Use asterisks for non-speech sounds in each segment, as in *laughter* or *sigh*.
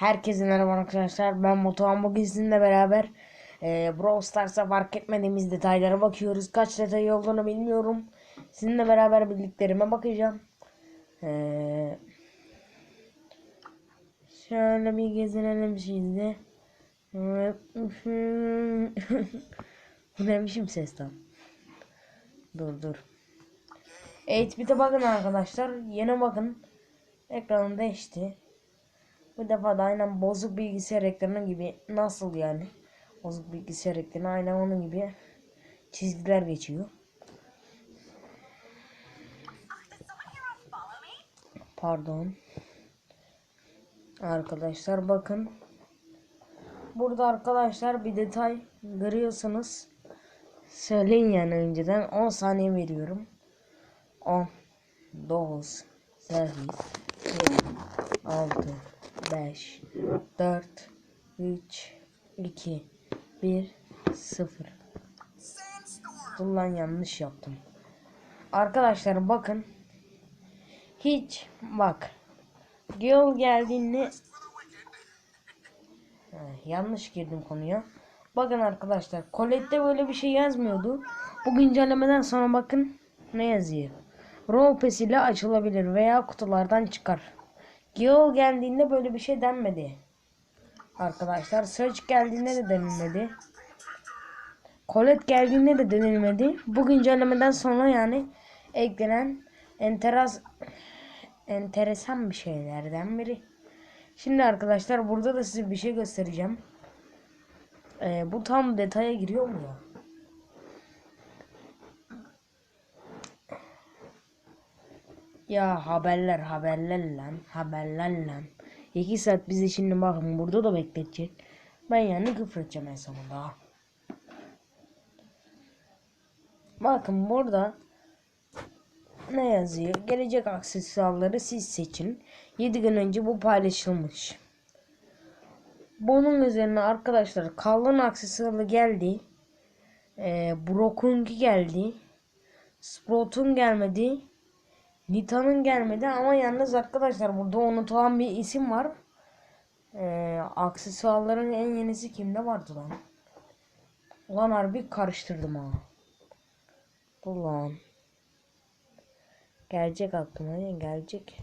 Herkese merhaba arkadaşlar. Ben Motoğan bugün sizinle beraber e, Brawl Stars'a fark etmediğimiz detaylara bakıyoruz. Kaç detay olduğunu bilmiyorum. Sizinle beraber bildiklerime bakacağım. E, şöyle bir gezinelim şimdi. *laughs* Bu ne biçim ses lan? Dur dur. 8-bit'e bakın arkadaşlar. Yeni bakın. Ekranı değişti. Bu defa da aynen bozuk bilgisayar ekranı gibi nasıl yani? Bozuk bilgisayar ekranı aynen onun gibi çizgiler geçiyor. Pardon. Arkadaşlar bakın. Burada arkadaşlar bir detay görüyorsunuz. Söyleyin yani önceden 10 saniye veriyorum. 10 9 8 7 6 5 4 3 2 1 0 Dur lan yanlış yaptım. Arkadaşlar bakın. Hiç bak. Gül geldiğinde Ha, yanlış girdim konuya. Bakın arkadaşlar. Colette'de böyle bir şey yazmıyordu. Bu güncellemeden sonra bakın ne yazıyor. Roll Pass ile açılabilir veya kutulardan çıkar. Gil geldiğinde böyle bir şey denmedi. Arkadaşlar Search geldiğinde de denilmedi. Colette geldiğinde de denilmedi. Bu güncellemeden sonra yani eklenen enteras enteresan bir şeylerden biri. Şimdi arkadaşlar burada da size bir şey göstereceğim. Ee, bu tam detaya giriyor mu ya? Ya haberler haberler lan haberler lan. İki saat bizi şimdi bakın burada da bekletecek. Ben yani küfür edeceğim en sonunda. Bakın burada ne yazıyor? Gelecek aksesuarları siz seçin. 7 gün önce bu paylaşılmış. Bunun üzerine arkadaşlar kalın aksesuarı geldi. Ee, Brock'unki geldi. Sprout'un gelmedi. Nita'nın gelmedi ama yalnız arkadaşlar burada unutulan bir isim var. Ee, aksesuarların en yenisi kimde vardı lan? Ulan harbi karıştırdım ha. Ulan. Gelecek aklıma gelecek.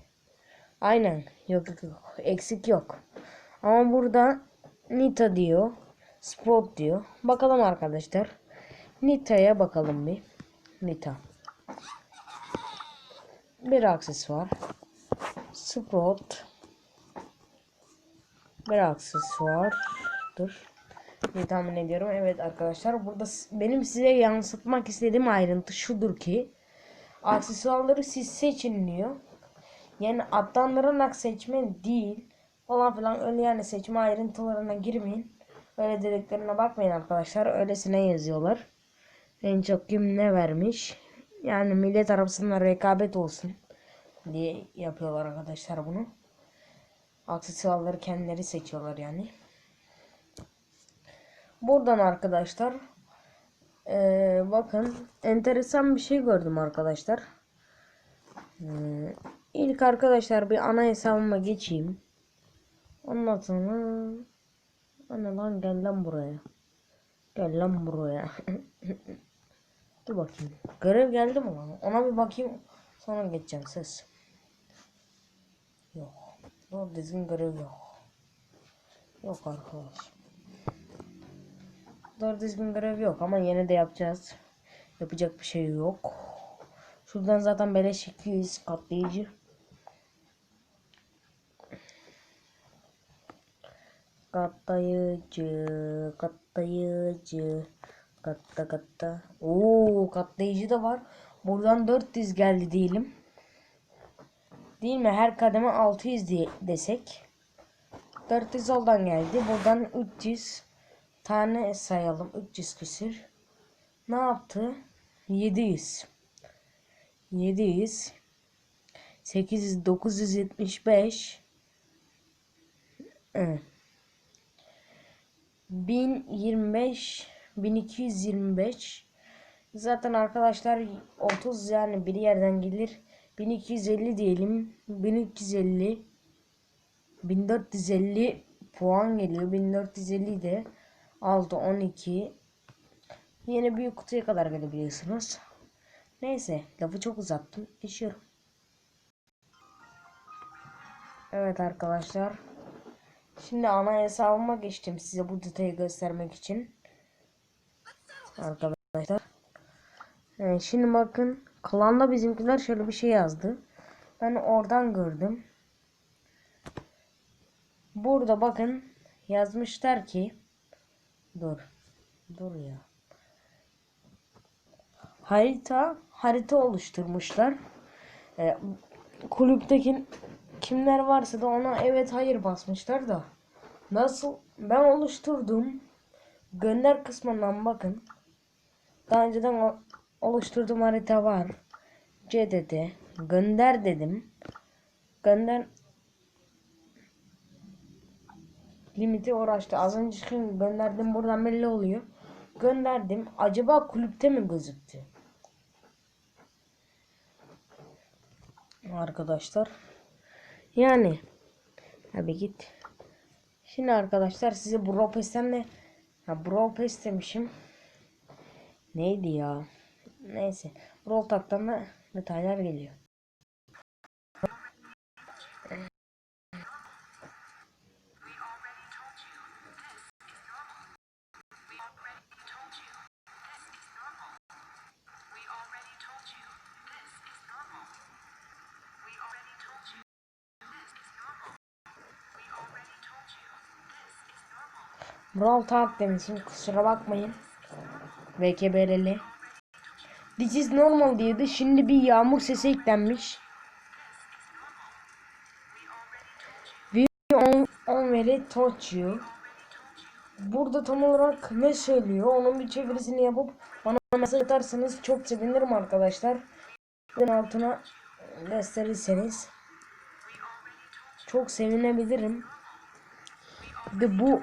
Aynen. Yok yok yok. Eksik yok. Ama burada Nita diyor. Sprout diyor. Bakalım arkadaşlar. Nita'ya bakalım bir. Nita. Bir aksesuar. Sprout. Bir aksesuar. Dur. Bir tahmin ediyorum. Evet arkadaşlar. Burada benim size yansıtmak istediğim ayrıntı şudur ki. Aksesuarları siz seçin diyor. Yani adlandırarak seçme değil. Falan filan öyle yani seçme ayrıntılarına girmeyin. Öyle dediklerine bakmayın arkadaşlar. Öylesine yazıyorlar. En çok kim ne vermiş. Yani millet arasında rekabet olsun diye yapıyorlar arkadaşlar bunu. Aksesuarları kendileri seçiyorlar yani. Buradan arkadaşlar ee, bakın enteresan bir şey gördüm arkadaşlar. Ee, ilk arkadaşlar bir ana hesabıma geçeyim. Ondan sonra ana lan gel lan buraya. Gel lan buraya. *laughs* Dur bakayım. Görev geldi mi lan? Ona bir bakayım. Sonra geçeceğim ses. Yok. Doğru düzgün görev yok. Yok arkadaş. Doğru düzgün görev yok ama yine de yapacağız. Yapacak bir şey yok. Şuradan zaten beleş 200 katlayıcı. Katlayıcı, katlayıcı, katta katta. Oo, katlayıcı da var. Buradan 400 geldi diyelim. Değil mi? Her kademe 600 diye desek. 400 oldan geldi. Buradan 300 tane sayalım. 300 küsür. Ne yaptı? 700. 700. 800, 975. Evet. 1025 1225 zaten arkadaşlar 30 yani bir yerden gelir 1250 diyelim 1250 1450 puan geliyor. 1450 de 6 12 yeni büyük kutuya kadar gelebiliyorsunuz. Neyse lafı çok uzattım. Geçiyorum. Evet arkadaşlar. Şimdi ana hesabıma geçtim size bu detayı göstermek için. Arkadaşlar. Evet, şimdi bakın klanda bizimkiler şöyle bir şey yazdı. Ben oradan gördüm. Burada bakın yazmışlar ki dur dur ya harita harita oluşturmuşlar. Ee, kulüpteki kimler varsa da ona evet hayır basmışlar da nasıl ben oluşturdum gönder kısmından bakın daha önceden oluşturduğum harita var C dedi gönder dedim gönder limiti uğraştı. Az önce gönderdim buradan belli oluyor. Gönderdim. Acaba kulüpte mi gözüktü? Arkadaşlar. Yani. Abi git. Şimdi arkadaşlar size Brawl Pass'ten de Pass demişim. Neydi ya? Neyse. Brawl Talk'tan da detaylar geliyor. Brawl Talk demişim kusura bakmayın. VKBR'li. This is normal diyordu. Şimdi bir yağmur sesi eklenmiş. We very touch you. Burada tam olarak ne söylüyor? Onun bir çevirisini yapıp bana mesaj atarsanız çok sevinirim arkadaşlar. Ben altına gösterirseniz çok sevinebilirim. De bu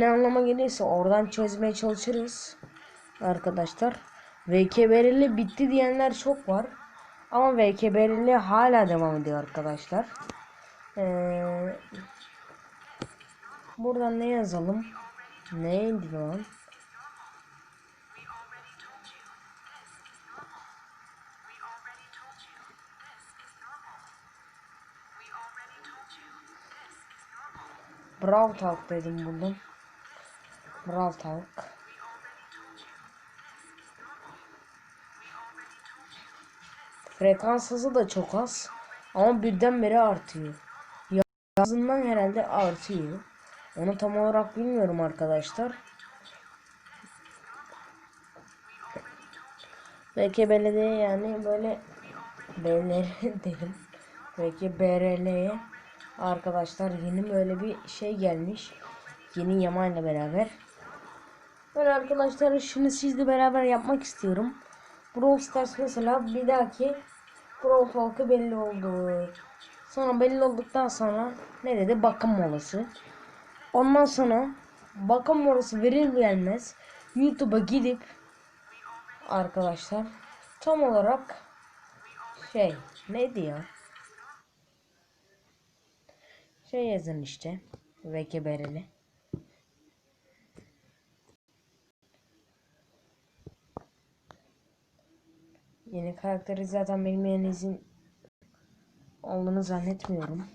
ne anlama gelirse oradan çözmeye çalışırız arkadaşlar. VKBRL bitti diyenler çok var. Ama VKBRL hala devam ediyor arkadaşlar. Ee, buradan ne yazalım? Neydi lan? Brawl Talk dedim buradan. Brawl Talk. Frekans hızı da çok az. Ama birdenbire artıyor. Yazından herhalde artıyor. Onu tam olarak bilmiyorum arkadaşlar. Belki belediye yani böyle B'leri *laughs* dedim. Belki BRL'ye arkadaşlar yeni böyle bir şey gelmiş. Yeni Yaman ile beraber. Böyle arkadaşlar şunu sizle beraber yapmak istiyorum. Brawl Stars mesela bir dahaki Brawl Talk'ı belli oldu. Sonra belli olduktan sonra ne dedi? Bakım molası. Ondan sonra bakım molası verir vermez YouTube'a gidip arkadaşlar tam olarak şey neydi ya? Şey yazın işte. VKBR'li. Yeni karakteri zaten bilmeyenizin olduğunu zannetmiyorum.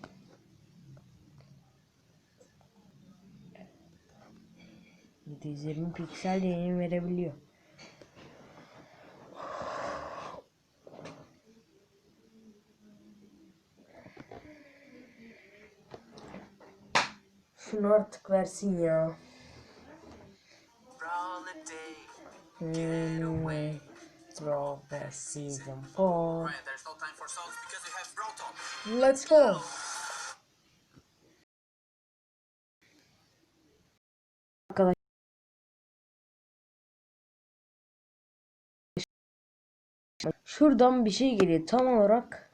%120 piksel yayın verebiliyor. Şunu artık versin ya. Brawl Brawl Pass Season 4. Right, no. Let's go. Şuradan bir şey geliyor tam olarak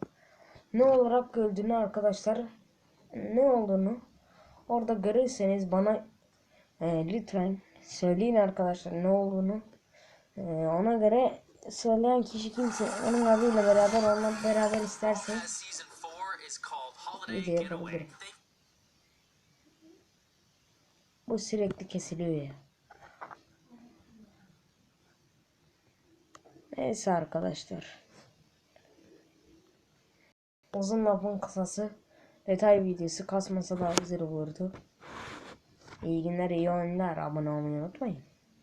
ne olarak gördüğünü arkadaşlar ne olduğunu orada görürseniz bana e, lütfen söyleyin arkadaşlar ne olduğunu E, ona göre söyleyen kişi kimse onun adıyla beraber onunla beraber isterse Season 4 is called Holiday Video yapabilirim. Bu sürekli kesiliyor ya. Neyse arkadaşlar. Uzun lafın kısası detay videosu kasmasa daha güzel olurdu. İyi günler, iyi oyunlar. Abone olmayı unutmayın.